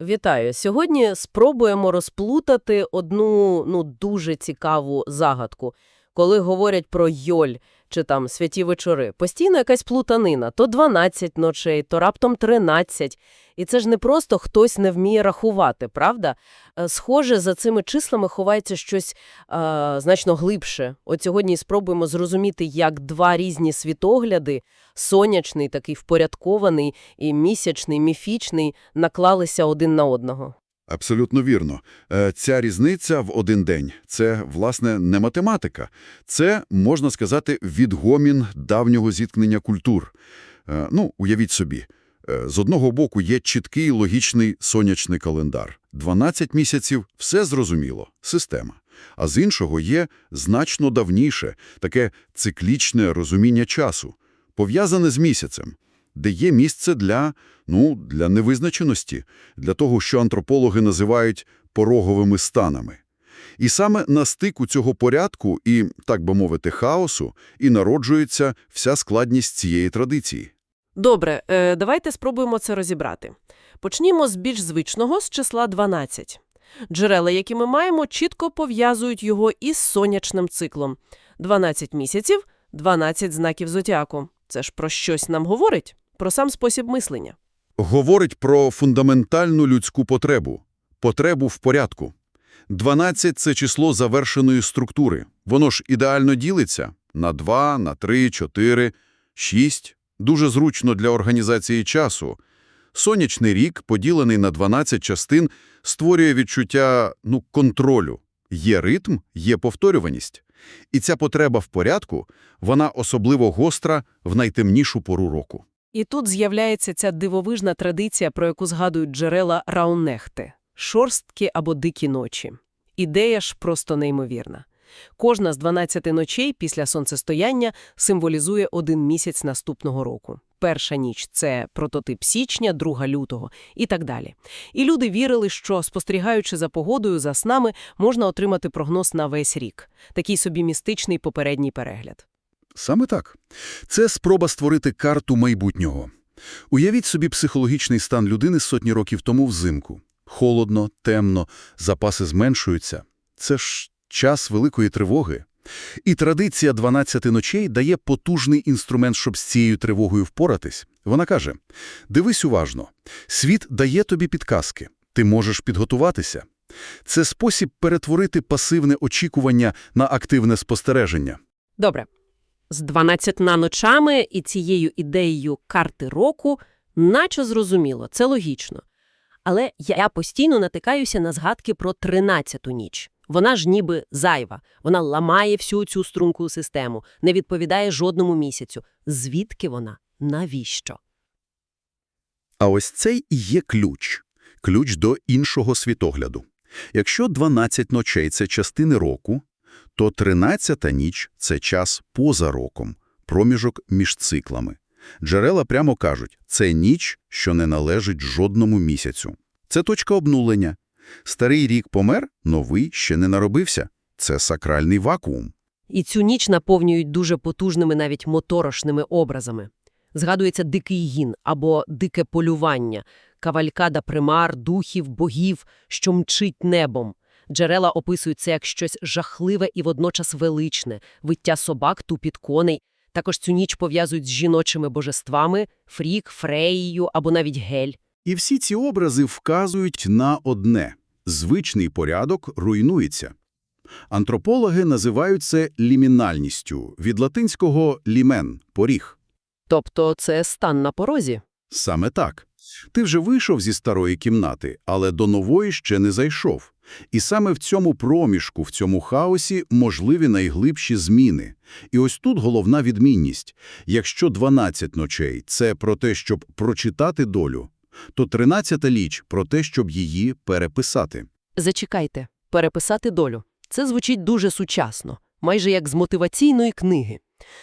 Вітаю! Сьогодні спробуємо розплутати одну ну дуже цікаву загадку. Коли говорять про йоль чи там святі вечори, постійно якась плутанина. То 12 ночей, то раптом 13. І це ж не просто хтось не вміє рахувати, правда? Е, Схоже, за цими числами ховається щось е, значно глибше. От сьогодні спробуємо зрозуміти, як два різні світогляди, сонячний, такий впорядкований, і місячний, міфічний, наклалися один на одного. Абсолютно вірно. Е, Ця різниця в один день – це, власне, не математика. Це, можна сказати, відгомін давнього зіткнення культур. Е, Ну, уявіть собі. Е, З одного боку є чіткий логічний сонячний календар. 12 місяців – все зрозуміло, система. А з іншого є значно давніше, таке циклічне розуміння часу, пов'язане з місяцем, де є місце для, ну, для невизначеності, для того, що антропологи називають пороговими станами. І саме на стику цього порядку і, так би мовити, хаосу і народжується вся складність цієї традиції. Добре, е, давайте спробуємо це розібрати. Почнімо з більш звичного, з числа 12. Джерела, які ми маємо, чітко пов'язують його із сонячним циклом. 12 місяців, 12 знаків зодіаку. Це ж про щось нам говорить? Про сам спосіб мислення. Говорить про фундаментальну людську потребу – потребу в порядку. 12 – це число завершеної структури. Воно ж ідеально ділиться на 2, на 3, 4, 6. Дуже зручно для організації часу. Сонячний рік, поділений на 12 частин, створює відчуття ну, контролю. Є ритм, є повторюваність. І ця потреба в порядку, вона особливо гостра в найтемнішу пору року. І тут з'являється ця дивовижна традиція, про яку згадують джерела Раунехте – шорсткі або дикі ночі. Ідея ж просто неймовірна. Кожна з 12 ночей після сонцестояння символізує один місяць наступного року. Перша ніч – це прототип січня, друга – лютого і так далі. І люди вірили, що, спостерігаючи за погодою, за снами, можна отримати прогноз на весь рік. Такий собі містичний попередній перегляд. Саме так. Це спроба створити карту майбутнього. Уявіть собі психологічний стан людини сотні років тому взимку. Холодно, темно, запаси зменшуються. Це ж час великої тривоги. І традиція 12 ночей дає потужний інструмент, щоб з цією тривогою впоратись. Вона каже, дивись уважно, світ дає тобі підказки, ти можеш підготуватися. Це спосіб перетворити пасивне очікування на активне спостереження. Добре. З 12 ночами і цією ідеєю карти року наче зрозуміло, це логічно. Але я постійно натикаюся на згадки про 13-ту ніч. Вона ж ніби зайва, вона ламає всю цю струнку систему, не відповідає жодному місяцю. Звідки вона? Навіщо? А ось цей і є ключ. Ключ до іншого світогляду. Якщо 12 ночей – це частини року, то 13-та ніч – це час поза роком, проміжок між циклами. Джерела прямо кажуть, це ніч, що не належить жодному місяцю. Це точка обнулення. Старий рік помер, новий ще не наробився. Це сакральний вакуум. І цю ніч наповнюють дуже потужними навіть моторошними образами. Згадується дикий гін або дике полювання, кавалькада примар, духів, богів, що мчить небом. Джерела описують це як щось жахливе і водночас величне, виття собак, тупіт коней. Також цю ніч пов'язують з жіночими божествами – Фрік, Фреєю або навіть Гель. І всі ці образи вказують на одне – звичний порядок руйнується. Антропологи називають це лімінальністю, від латинського «лімен» – поріг. Тобто це стан на порозі. Саме так. Ти вже вийшов зі старої кімнати, але до нової ще не зайшов. І саме в цьому проміжку, в цьому хаосі можливі найглибші зміни. І ось тут головна відмінність. Якщо 12 ночей – це про те, щоб прочитати долю, то 13-та ліч – про те, щоб її переписати. Зачекайте, переписати долю. Це звучить дуже сучасно, майже як з мотиваційної книги.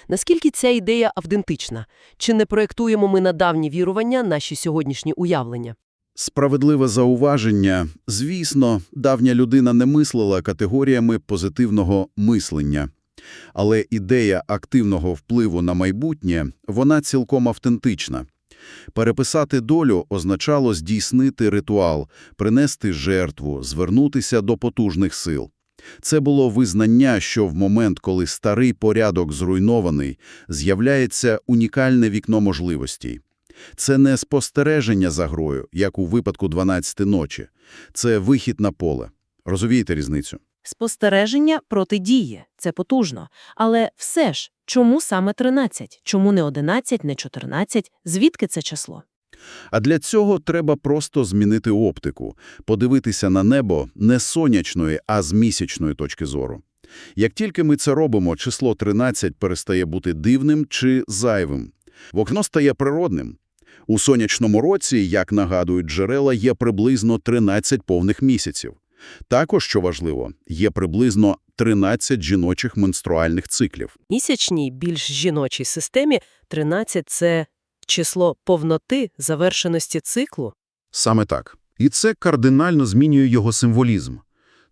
Наскільки ця ідея автентична? Чи не проєктуємо ми на давні вірування наші сьогоднішні уявлення? Справедливе зауваження. Звісно, давня людина не мислила категоріями позитивного мислення. Але ідея активного впливу на майбутнє, вона цілком автентична. Переписати долю означало здійснити ритуал, принести жертву, звернутися до потужних сил. Це було визнання, що в момент, коли старий порядок зруйнований, з'являється унікальне вікно можливостей. Це не спостереження за грою, як у випадку 12 ночі. Це вихід на поле. Розумієте різницю? Спостереження протидіє. Це потужно. Але все ж, чому саме 13? Чому не 11, не 14? Звідки це число? А для цього треба просто змінити оптику, подивитися на небо не з сонячної, а з місячної точки зору. Як тільки ми це робимо, число 13 перестає бути дивним чи зайвим. Вокно стає природним. У сонячному році, як нагадують джерела, є приблизно 13 повних місяців. Також, що важливо, є приблизно 13 жіночих менструальних циклів. Місячній, більш жіночій системі 13 – це число повноти, завершеності циклу. Саме так. І це кардинально змінює його символізм.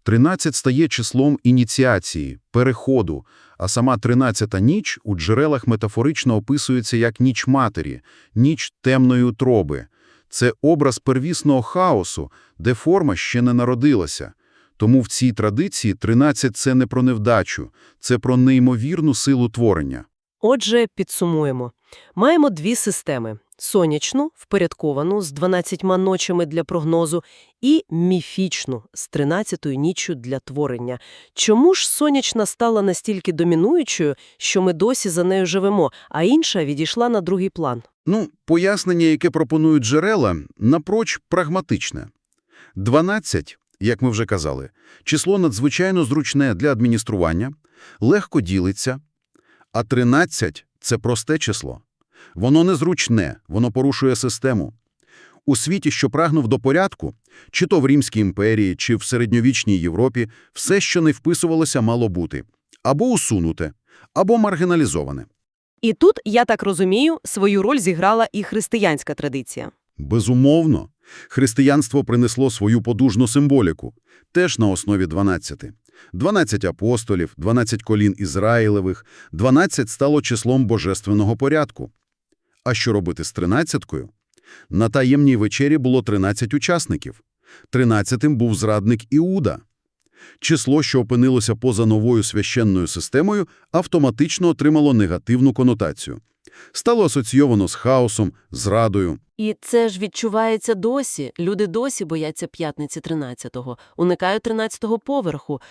13 стає числом ініціації, переходу, а сама 13-та ніч у джерелах метафорично описується як ніч матері, ніч темної утроби. Це образ первісного хаосу, де форма ще не народилася. Тому в цій традиції 13 – це не про невдачу, це про неймовірну силу творення. Отже, підсумуємо. Маємо дві системи – сонячну, впорядковану, з 12 ночами для прогнозу, і міфічну, з 13-ю ніччю для творення. Чому ж сонячна стала настільки домінуючою, що ми досі за нею живемо, а інша відійшла на другий план? Ну, пояснення, яке пропонують джерела, напроч прагматичне. 12, як ми вже казали, число надзвичайно зручне для адміністрування, легко ділиться, а 13 – це просте число. Воно незручне, воно порушує систему. У світі, що прагнув до порядку, чи то в Римській імперії, чи в середньовічній Європі, все, що не вписувалося, мало бути або усунуте, або маргіналізоване. І тут, я так розумію, свою роль зіграла і християнська традиція. Безумовно. Християнство принесло свою подужну символіку, теж на основі 12. 12 апостолів, 12 колін Ізраїлевих, 12 стало числом божественного порядку. А що робити з 13-кою? На таємній вечері було 13 учасників. 13-тим був зрадник Іуда. Число, що опинилося поза новою священною системою, автоматично отримало негативну конотацію. Стало асоційовано з хаосом, зрадою. І це ж відчувається досі. Люди досі бояться п'ятниці 13-го, уникають 13-го поверху.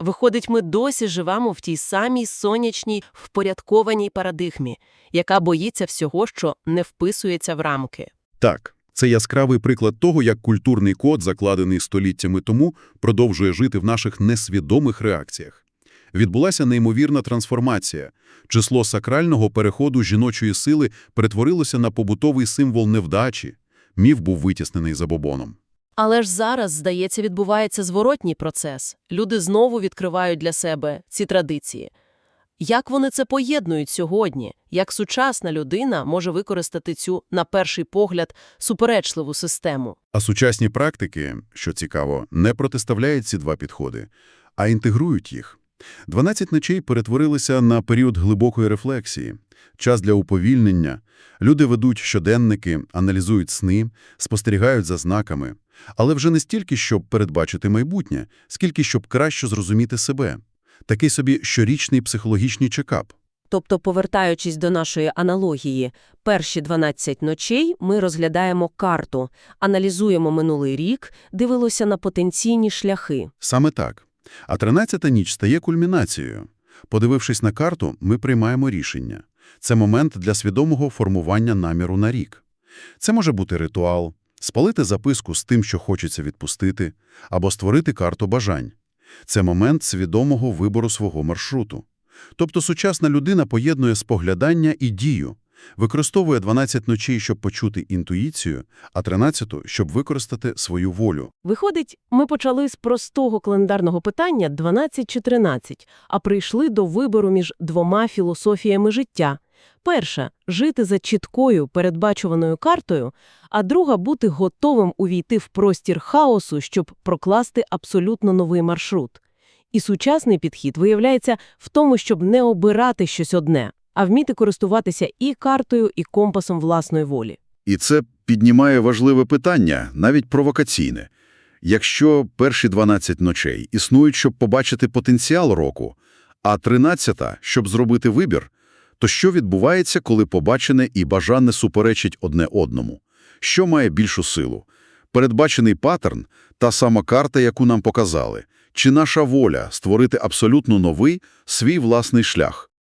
Виходить, ми досі живемо в тій самій сонячній, впорядкованій парадигмі, яка боїться всього, що не вписується в рамки. Так, це яскравий приклад того, як культурний код, закладений століттями тому, продовжує жити в наших несвідомих реакціях. Відбулася неймовірна трансформація. Число сакрального переходу жіночої сили перетворилося на побутовий символ невдачі. Міф був витіснений забобоном. Але ж зараз, здається, відбувається зворотній процес. Люди знову відкривають для себе ці традиції. Як вони це поєднують сьогодні? Як сучасна людина може використати цю, на перший погляд, суперечливу систему? А сучасні практики, що цікаво, не протиставляють ці два підходи, а інтегрують їх. 12 ночей перетворилися на період глибокої рефлексії, час для уповільнення. Люди ведуть щоденники, аналізують сни, спостерігають за знаками. Але вже не стільки, щоб передбачити майбутнє, скільки щоб краще зрозуміти себе. Такий собі щорічний психологічний чекап. Тобто, повертаючись до нашої аналогії, перші 12 ночей ми розглядаємо карту, аналізуємо минулий рік, дивилося на потенційні шляхи. Саме так. А 13-та ніч стає кульмінацією. Подивившись на карту, ми приймаємо рішення. Це момент для свідомого формування наміру на рік. Це може бути ритуал, спалити записку з тим, що хочеться відпустити, або створити карту бажань. Це момент свідомого вибору свого маршруту. Тобто сучасна людина поєднує споглядання і дію, використовує 12 ночей, щоб почути інтуїцію, а 13-ту, щоб використати свою волю. Виходить, ми почали з простого календарного питання 12 чи 13, а прийшли до вибору між двома філософіями життя. Перша – жити за чіткою, передбачуваною картою, а друга – бути готовим увійти в простір хаосу, щоб прокласти абсолютно новий маршрут. І сучасний підхід виявляється в тому, щоб не обирати щось одне, а вміти користуватися і картою, і компасом власної волі. І це піднімає важливе питання, навіть провокаційне. Якщо перші 12 ночей існують, щоб побачити потенціал року, а 13-та – щоб зробити вибір, то що відбувається, коли побачене і бажане суперечить одне одному? Що має більшу силу? Передбачений паттерн – та сама карта, яку нам показали, чи наша воля створити абсолютно новий, свій власний шлях?